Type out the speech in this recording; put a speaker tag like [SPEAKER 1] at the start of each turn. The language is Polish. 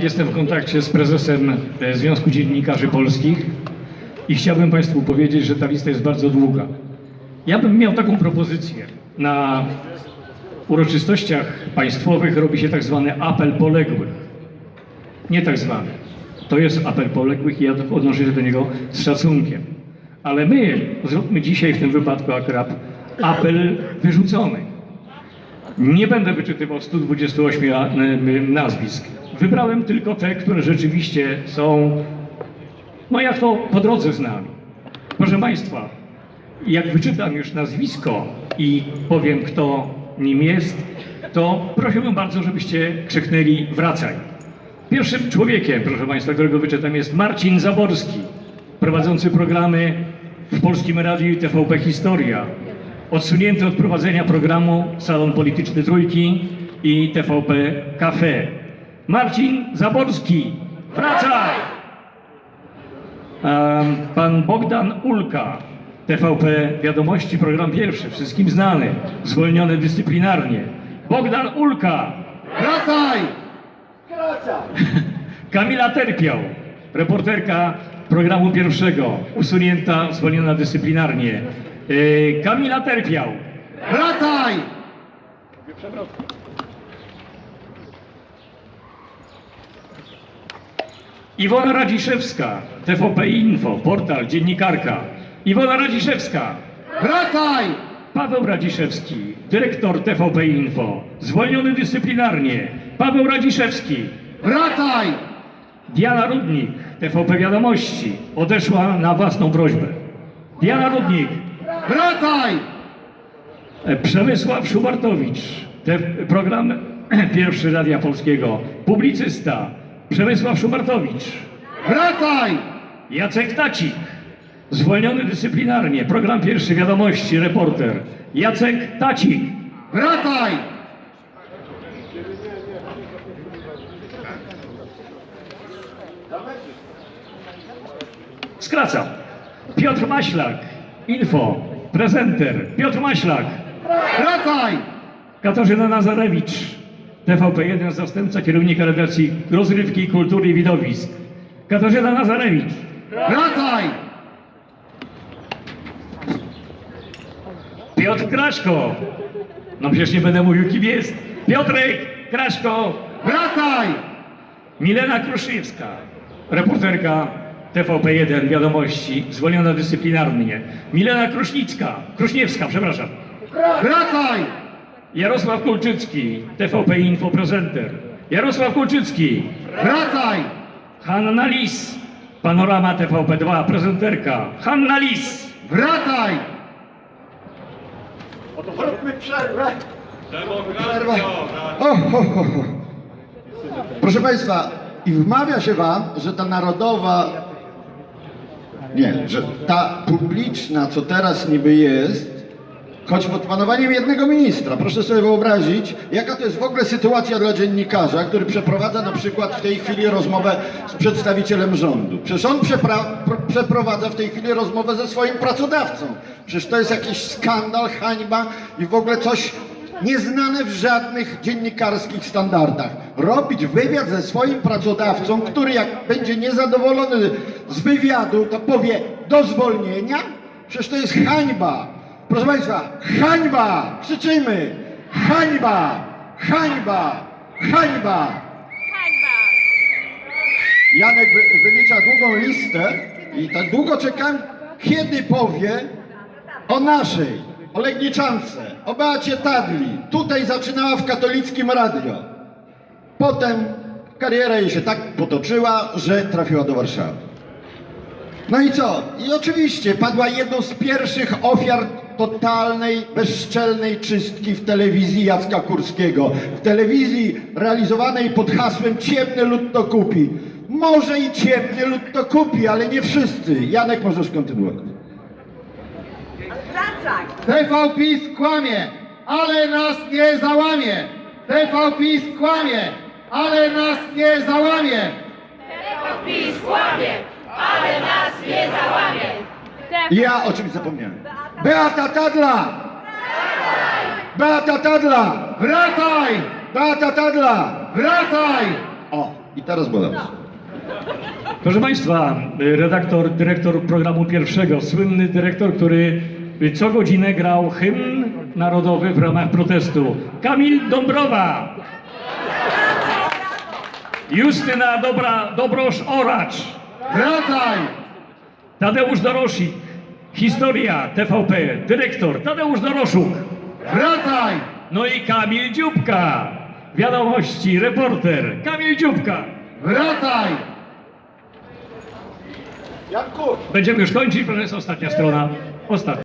[SPEAKER 1] Jestem w kontakcie z prezesem e, Związku Dziennikarzy Polskich i chciałbym Państwu powiedzieć, że ta lista jest bardzo długa. Ja bym miał taką propozycję. Na uroczystościach państwowych robi się tak zwany apel poległych. Nie tak zwany. To jest apel poległych i ja odnoszę się do niego z szacunkiem. Ale my zróbmy dzisiaj w tym wypadku akurat apel wyrzucony. Nie będę wyczytywał 128 a- n- nazwisk. Wybrałem tylko te, które rzeczywiście są, no jak to po drodze z nami. Proszę Państwa, jak wyczytam już nazwisko i powiem, kto nim jest, to prosiłbym bardzo, żebyście krzyknęli wracaj. Pierwszym człowiekiem, proszę Państwa, którego wyczytam jest Marcin Zaborski, prowadzący programy w Polskim Radiu i TVP Historia. Odsunięty od prowadzenia programu Salon Polityczny Trójki i TVP Cafe. Marcin Zaborski, wracaj! Pan Bogdan Ulka, TVP Wiadomości, program pierwszy, wszystkim znany, zwolniony dyscyplinarnie. Bogdan Ulka,
[SPEAKER 2] Wracaj!
[SPEAKER 1] Kamila Terpiał, reporterka programu pierwszego, usunięta, zwolniona dyscyplinarnie. Yy, Kamila Terpiał,
[SPEAKER 2] Wracaj!
[SPEAKER 1] Iwona Radziszewska, TVP Info, portal, dziennikarka. Iwona Radziszewska,
[SPEAKER 2] Wracaj!
[SPEAKER 1] Paweł Radziszewski, dyrektor TVP Info, zwolniony dyscyplinarnie. Paweł Radziszewski,
[SPEAKER 2] Wracaj!
[SPEAKER 1] Diana Rudnik, TVP Wiadomości, odeszła na własną prośbę. Diana Rudnik,
[SPEAKER 2] Wracaj!
[SPEAKER 1] Przemysław Szubartowicz, te, program pierwszy Radia Polskiego, publicysta Przemysław Szubartowicz,
[SPEAKER 2] Wracaj!
[SPEAKER 1] Jacek Tacik, zwolniony dyscyplinarnie, program pierwszy Wiadomości, reporter, Jacek Tacik,
[SPEAKER 2] Wracaj!
[SPEAKER 1] skracam, Piotr Maślak, Info, prezenter, Piotr Maślak,
[SPEAKER 2] Wracaj!
[SPEAKER 1] Katarzyna Nazarewicz, TVP1, zastępca kierownika redakcji rozrywki, kultury i widowisk, Katarzyna Nazarewicz,
[SPEAKER 2] Wracaj!
[SPEAKER 1] Piotr Kraszko. No przecież nie będę mówił kim jest. Piotrek Kraszko.
[SPEAKER 2] Wracaj!
[SPEAKER 1] Milena Kruszewska. Reporterka TVP1 Wiadomości, zwolniona dyscyplinarnie. Milena Krusznicka. Kruszniewska, przepraszam.
[SPEAKER 2] Wracaj!
[SPEAKER 1] Jarosław Kulczycki. TVP Info Prezenter. Jarosław Kulczycki.
[SPEAKER 2] Wracaj!
[SPEAKER 1] Hanna Lis. Panorama TVP2 Prezenterka. Hanna Lis.
[SPEAKER 2] Wracaj!
[SPEAKER 3] Przerwa. O, ho, ho, ho. Proszę Państwa, i wmawia się Wam, że ta narodowa, nie, że ta publiczna, co teraz niby jest, choć pod panowaniem jednego ministra, proszę sobie wyobrazić, jaka to jest w ogóle sytuacja dla dziennikarza, który przeprowadza na przykład w tej chwili rozmowę z przedstawicielem rządu. Przecież on przeprowadza w tej chwili rozmowę ze swoim pracodawcą. Przecież to jest jakiś skandal, hańba i w ogóle coś nieznane w żadnych dziennikarskich standardach. Robić wywiad ze swoim pracodawcą, który jak będzie niezadowolony z wywiadu, to powie do zwolnienia? Przecież to jest hańba. Proszę Państwa, hańba! Krzyczymy! Hańba! Hańba! Hańba! Janek wy, wylicza długą listę i tak długo czekam, kiedy powie o naszej, o Legniczance, o Beacie Tadli. Tutaj zaczynała w katolickim radio. Potem kariera jej się tak potoczyła, że trafiła do Warszawy. No i co? I oczywiście padła jedną z pierwszych ofiar totalnej, bezczelnej czystki w telewizji Jacka Kurskiego. W telewizji realizowanej pod hasłem Ciemny lud to kupi. Może i ciemny lud to kupi, ale nie wszyscy. Janek, możesz kontynuować.
[SPEAKER 2] TV PiS kłamie, ale nas nie załamie! TV PiS kłamie, ale nas nie załamie!
[SPEAKER 4] PiS kłamie, ale nas nie załamie!
[SPEAKER 3] Ja o czymś zapomniałem. Beata Tadla! Beata Tadla!
[SPEAKER 2] Wracaj!
[SPEAKER 3] Beata Tadla!
[SPEAKER 2] Wracaj!
[SPEAKER 3] O, I teraz Bodacz.
[SPEAKER 1] Proszę Państwa, redaktor, dyrektor programu pierwszego, słynny dyrektor, który co godzinę grał hymn narodowy w ramach protestu. Kamil Dąbrowa. Justyna Dobra, Dobrosz-Oracz.
[SPEAKER 2] Wracaj!
[SPEAKER 1] Tadeusz Dorosik. Historia TVP. Dyrektor Tadeusz Doroszuk.
[SPEAKER 2] Wracaj!
[SPEAKER 1] No i Kamil Dziubka. Wiadomości, reporter. Kamil Dziubka.
[SPEAKER 2] Wracaj!
[SPEAKER 1] Będziemy już kończyć, proszę, jest ostatnia strona. Ostatnia.